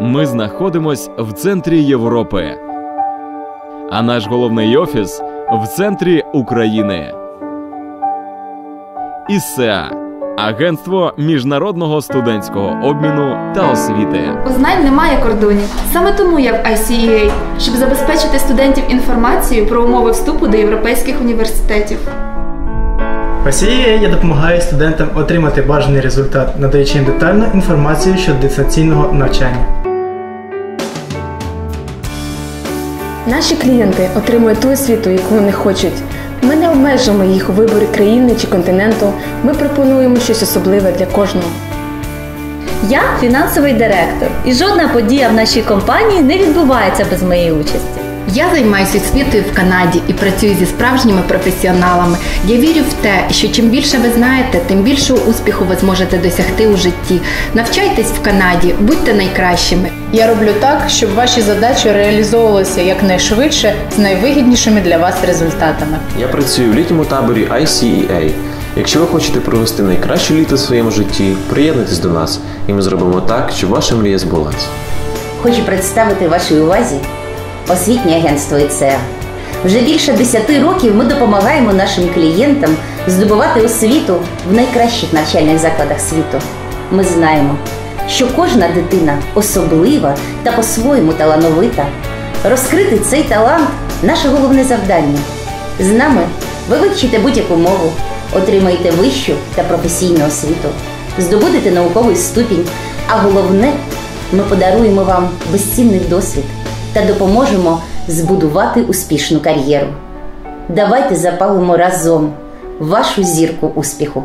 Ми знаходимось в центрі Європи. А наш головний офіс в центрі України. ІСЕА Агентство міжнародного студентського обміну та освіти. У знань немає кордонів. Саме тому я в ICEA, щоб забезпечити студентів інформацією про умови вступу до європейських університетів. В ICEA я допомагаю студентам отримати бажаний результат, надаючи їм детальну інформацію щодо дистанційного навчання. Наші клієнти отримують ту освіту, яку вони хочуть. Ми не обмежуємо їх у виборі країни чи континенту. Ми пропонуємо щось особливе для кожного. Я фінансовий директор, і жодна подія в нашій компанії не відбувається без моєї участі. Я займаюся освітою в Канаді і працюю зі справжніми професіоналами. Я вірю в те, що чим більше ви знаєте, тим більшого успіху ви зможете досягти у житті. Навчайтесь в Канаді, будьте найкращими. Я роблю так, щоб ваші задачі реалізовувалися якнайшвидше з найвигіднішими для вас результатами. Я працюю в літньому таборі ICEA. Якщо ви хочете провести найкраще літо в своєму житті, приєднуйтесь до нас, і ми зробимо так, щоб ваша мрія збулась. Хочу представити вашій увазі освітнє агентство ІЦЕА. Вже більше 10 років ми допомагаємо нашим клієнтам здобувати освіту в найкращих навчальних закладах світу. Ми знаємо, що кожна дитина особлива та по-своєму талановита. Розкрити цей талант наше головне завдання. З нами ви вивчите будь-яку мову, отримаєте вищу та професійну освіту, здобудете науковий ступінь, а головне, ми подаруємо вам безцінний досвід та допоможемо збудувати успішну кар'єру. Давайте запалимо разом вашу зірку успіху.